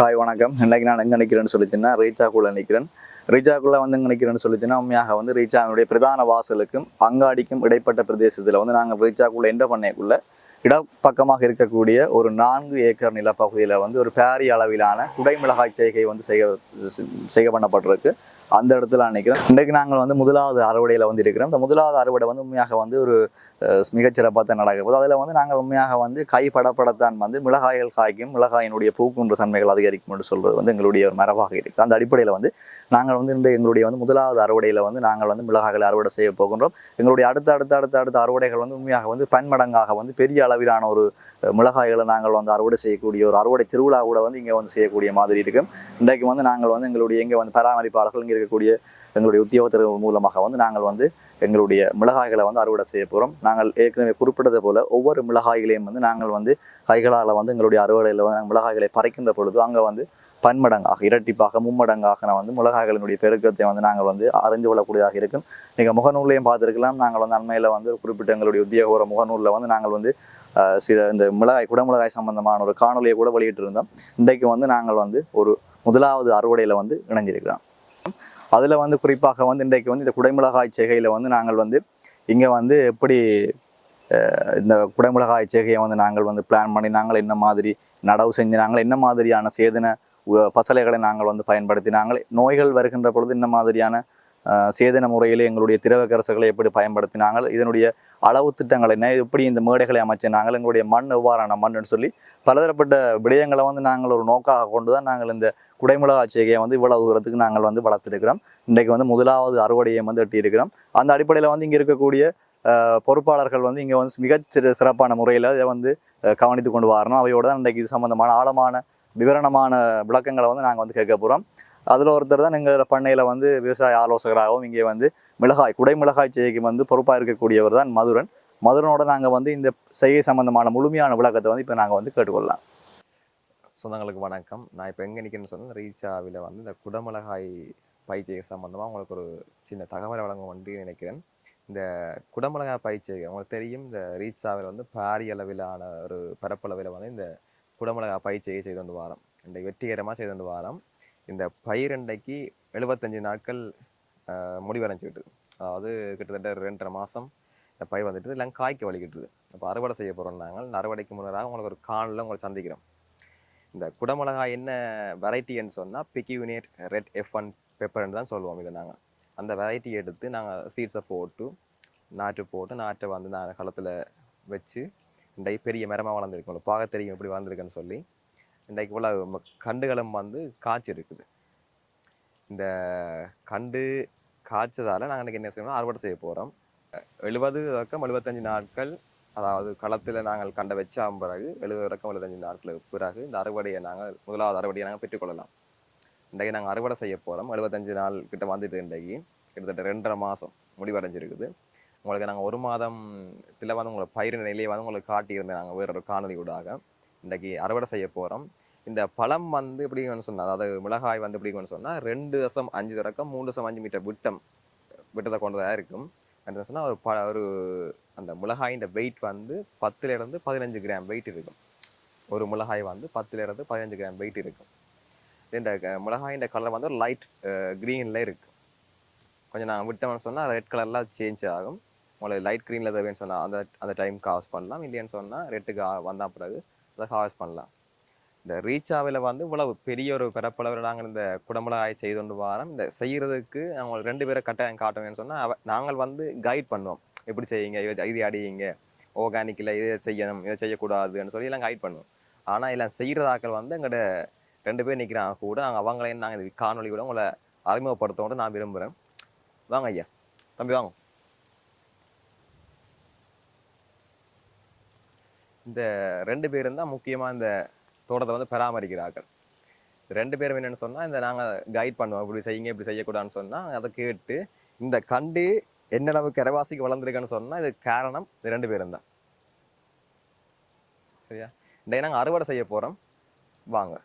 Hi வணக்கம். இன்னைக்கு நான் எங்கே நிற்கிறேன்னு சொல்லிச்சுன்னா ரீச்சாக்குள்ளே நிற்கிறேன் ரீச்சாக்குள்ளே வந்து எங்கே நிற்கிறேன்னு சொல்லிச்சுன்னா உண்மையாக வந்து ரீச்சாவினுடைய பிரதான வாசலுக்கும் அங்காடிக்கும் இடைப்பட்ட பிரதேசத்தில் வந்து நாங்கள் ரீச்சாக்குள்ளே என்ன பண்ணைக்குள்ள இடப்பக்கமாக இருக்கக்கூடிய ஒரு நான்கு ஏக்கர் நிலப்பகுதியில் வந்து ஒரு பேரிய அளவிலான குடைமிளகாய் செய்கை வந்து செய்ய செய்ய பண்ணப்பட்டிருக்கு. அந்த இடத்துல நான் இன்றைக்கு நாங்கள் வந்து முதலாவது அறுவடையில் வந்து இருக்கிறோம். இந்த முதலாவது அறுவடை வந்து உண்மையாக வந்து ஒரு மிகச்சிறப்பாக தான் நடக்க அதில் வந்து நாங்கள் உண்மையாக வந்து கை படப்படத்தான் வந்து மிளகாய்கள் காய்க்கும் மிளகாயினுடைய பூக்குன்ற தன்மைகள் அதிகரிக்கும் என்று சொல்வது வந்து எங்களுடைய ஒரு மரபாக இருக்குது அந்த அடிப்படையில் வந்து நாங்கள் வந்து இன்று எங்களுடைய வந்து முதலாவது அறுவடையில் வந்து நாங்கள் வந்து மிளகாய்களை அறுவடை செய்ய போகின்றோம். எங்களுடைய அடுத்த அடுத்த அடுத்த அடுத்த அறுவடைகள் வந்து உண்மையாக வந்து பன்மடங்காக வந்து பெரிய அளவிலான ஒரு மிளகாய்களை நாங்கள் வந்து அறுவடை செய்யக்கூடிய ஒரு அறுவடை திருவிழா கூட வந்து இங்கே வந்து செய்யக்கூடிய மாதிரி இருக்கும் இன்றைக்கு வந்து நாங்கள் வந்து எங்களுடைய இங்கே வந்து பராமரிப்பாளர்கள் இங்கே இருக்கக்கூடிய எங்களுடைய உத்தியோகத்தர்கள் மூலமாக வந்து நாங்கள் வந்து எங்களுடைய மிளகாய்களை வந்து அறுவடை செய்ய போகிறோம் நாங்கள் ஏற்கனவே குறிப்பிட்டது போல ஒவ்வொரு மிளகாய்களையும் வந்து நாங்கள் வந்து கைகளால் வந்து எங்களுடைய அறுவடையில் வந்து நாங்கள் மிளகாய்களை பறைக்கின்ற பொழுது அங்கே வந்து பன்மடங்காக இரட்டிப்பாக மும்மடங்காக நான் வந்து மிளகாய்களினுடைய பெருக்கத்தை வந்து நாங்கள் வந்து அறிந்து கொள்ளக்கூடியதாக இருக்கும். நீங்கள் முகநூல்லையும் பார்த்துருக்கலாம். நாங்கள் வந்து அண்மையில் வந்து குறிப்பிட்ட எங்களுடைய உத்தியோகபூர்வ முகநூலில் வந்து நாங்கள் வந்து சில இந்த மிளகாய் குடமிளகாய் சம்பந்தமான ஒரு காணொலியை கூட வெளியிட்டிருந்தோம். இன்றைக்கு வந்து நாங்கள் வந்து ஒரு முதலாவது அறுவடையில் வந்து இணைஞ்சிருக்கிறோம் அதில் வந்து குறிப்பாக வந்து இன்றைக்கு வந்து இந்த குடைமிளகாய் செய்கையில் வந்து நாங்கள் வந்து இங்கே வந்து எப்படி இந்த குடைமிளகாய் செய்கையை வந்து நாங்கள் வந்து பிளான் பண்ணி நாங்கள் என்ன மாதிரி நடவு செஞ்சு நாங்கள் என்ன மாதிரியான சேதன உ- பசலைகளை நாங்கள் வந்து பயன்படுத்தினாங்கள் நோய்கள் வருகின்ற பொழுது என்ன மாதிரியான சேதன முறையில் எங்களுடைய திரவ கரசுகளை எப்படி பயன்படுத்தினாங்கள் இதனுடைய அளவு திட்டங்கள் என்ன எப்படி இந்த மேடைகளை அமைச்சினாங்கள் எங்களுடைய மண் எவ்வாறான மண்ணுன்னு சொல்லி பலதரப்பட்ட விடயங்களை வந்து நாங்கள் ஒரு நோக்காக கொண்டு தான் நாங்கள் இந்த குடைமிளகா செய்கையை வந்து இவ்வளவு தூரத்துக்கு நாங்கள் வந்து வளர்த்துருக்கிறோம். இன்றைக்கு வந்து முதலாவது அறுவடையை வந்து எட்டியிருக்கிறோம். அந்த அடிப்படையில் வந்து இங்கே இருக்கக்கூடிய பொறுப்பாளர்கள் வந்து இங்கே வந்து மிகச் சிற சிறப்பான முறையில் இதை வந்து கவனித்து கொண்டு வரணும். அவையோட தான் இன்றைக்கு இது சம்பந்தமான ஆழமான விவரணமான விளக்கங்களை வந்து நாங்கள் வந்து கேட்க போகிறோம் அதில் ஒருத்தர் தான் எங்களோட பண்ணையில் வந்து விவசாய ஆலோசகராகவும் இங்கே வந்து மிளகாய் குடை மிளகாய் செய்கைக்கு வந்து பொறுப்பாக இருக்கக்கூடியவர் தான் மதுரன். மதுரனோட நாங்கள் வந்து இந்த செய்கை சம்பந்தமான முழுமையான விளக்கத்தை வந்து இப்போ நாங்கள் வந்து கேட்டுக்கொள்ளலாம். சொந்தங்களுக்கு வணக்கம். நான் இப்போ எங்கே நிற்கிறேன்னு சொன்னால் ரீச்சாவில் வந்து இந்த குடமிளகாய் பயிற்சிகை சம்மந்தமாக உங்களுக்கு ஒரு சின்ன தகவலை வழங்க வந்து நினைக்கிறேன். இந்த குடமிளகாய் பயிற்சிகை உங்களுக்கு தெரியும் இந்த ரீச்சாவில் வந்து பாரிய அளவிலான ஒரு பரப்பளவில் வந்து இந்த குடமிளகாய் பயிற்சிகை செய்து கொண்டு வாரம். இந்த வெற்றிகரமாக செய்து கொண்டு வாரம். இந்த பயிரண்டைக்கு எழுபத்தஞ்சு நாட்கள் முடிவடைஞ்சிக்கிட்டு அதாவது கிட்டத்தட்ட ரெண்டரை மாதம் இந்த பயிர் வந்துட்டு எல்லாம் காய்க்க வலிக்கிட்டுது அப்போ அறுவடை செய்ய போகிறோம் நாங்கள் அறுவடைக்கு முன்னதாக உங்களுக்கு ஒரு காலில் உங்களை சந்திக்கிறோம். இந்த குடமிளகாய் என்ன வெரைட்டின்னு சொன்னால் பிக்யூனேட் ரெட் எஃப் ஒன் பெப்பர்னு தான் சொல்லுவோம் இதை நாங்கள் அந்த வெரைட்டி எடுத்து நாங்கள் சீட்ஸை போட்டு நாற்று போட்டு நாற்றை வந்து நாங்கள் களத்தில் வச்சு இன்றைக்கு பெரிய மரமாக வளர்ந்துருக்கோம் உங்களுக்கு பார்க்க தெரியும் எப்படி வளர்ந்துருக்குன்னு சொல்லி. இன்றைக்கு போல் கண்டுகளும் வந்து காய்ச்சி இருக்குது. இந்த கண்டு காய்ச்சதால் நாங்கள் இன்றைக்கி என்ன செய்யணும் அறுவடை செய்ய போகிறோம் எழுபது தொடக்கம் எழுபத்தஞ்சு நாட்கள் அதாவது களத்தில் நாங்கள் கண்ட வச்ச பிறகு எழுபது இறக்கம் எழுபத்தஞ்சு நாட்களுக்கு பிறகு இந்த அறுவடையை நாங்கள் முதலாவது அறுவடையை நாங்கள் பெற்றுக்கொள்ளலாம் இன்றைக்கு நாங்கள் அறுவடை செய்ய போகிறோம் எழுபத்தஞ்சு நாள் கிட்ட வந்துட்டு இன்றைக்கு கிட்டத்தட்ட ரெண்டரை மாதம் முடிவடைஞ்சிருக்குது. உங்களுக்கு நாங்கள் ஒரு மாதத்தில் வந்து உங்களை பயிர் நிலையை வந்து உங்களுக்கு காட்டியிருந்தேன் நாங்கள் வேறொரு காணொலி ஊடாக இன்றைக்கு அறுவடை செய்ய போகிறோம் இந்த பழம் வந்து எப்படின்னு சொன்னால் அதாவது மிளகாய் வந்து எப்படின்னு சொன்னால் ரெண்டு தசம் அஞ்சு தொடக்கம் மூணு தசம் அஞ்சு மீட்டர் விட்டம் விட்டத்தை கொண்டதாக இருக்கும். என்ன சொன்னால் ஒரு ப ஒரு அந்த மிளகாயின் வெயிட் வந்து பத்துலேருந்து பதினஞ்சு கிராம் வெயிட் இருக்கும். ஒரு மிளகாய் வந்து பத்துலேருந்து பதினஞ்சு கிராம் வெயிட் இருக்கும். இந்த க- மிளகாயின் கலர் வந்து லைட் க்ரீனில் இருக்கும் கொஞ்சம் நாங்கள் விட்டோம்னு சொன்னால் ரெட் கலர்லாம் சேஞ்ச் ஆகும். உங்களுக்கு லைட் க்ரீனில் தேவைன்னு சொன்னால் அந்த அந்த டைம் காஸ் பண்ணலாம். இல்லைன்னு சொன்னால் ரெட்டுக்கு வந்தால் பிறகு அதை ஹார்வெஸ்ட் பண்ணலாம். இந்த ரீச்சாவில் வந்து இவ்வளவு பெரிய ஒரு பரப்பளவில் நாங்கள் இந்த குடமிளகாய் செய்து கொண்டு வரோம். இந்த செய்கிறதுக்கு அவங்க ரெண்டு பேரை கட்டாயம் காட்டுவேன்னு சொன்னால் நாங்கள் வந்து கைட் பண்ணுவோம். எப்படி செய்யுங்க? இது அடியுங்க. ஆர்கானிக்கில் இதை செய்யணும். இதை செய்யக்கூடாதுன்னு சொல்லி எல்லாம் கைட் பண்ணுவோம். ஆனால் எல்லாம் செய்கிறதாக்கள் வந்து எங்கள்கிட்ட ரெண்டு பேர் நிற்கிறாங்க கூட நாங்கள் அவங்களையும் நாங்கள் இந்த காணொலி கூட உங்களை அறிமுகப்படுத்தோன்னு நான் விரும்புகிறேன் வாங்க ஐயா. தம்பி வாங்க. இந்த ரெண்டு பேரும் தான் முக்கியமாக இந்த தோட்டத்தை வந்து பராமரிக்கிறார்கள். ரெண்டு பேரும் என்னன்னு சொன்னால் இந்த நாங்கள் கைட் பண்ணுவோம். இப்படி செய்யுங்க இப்படி செய்யக்கூடாதுன்னு சொன்னால் அதை கேட்டு இந்த கண்டு என்னளவு கரவாசிக்கு வளர்ந்துருக்குன்னு சொன்னால் இதுக்கு காரணம் இந்த ரெண்டு பேரும் தான். சரியா? இன்றைக்கு நாங்கள் அறுவடை செய்ய போகிறோம் வாங்க.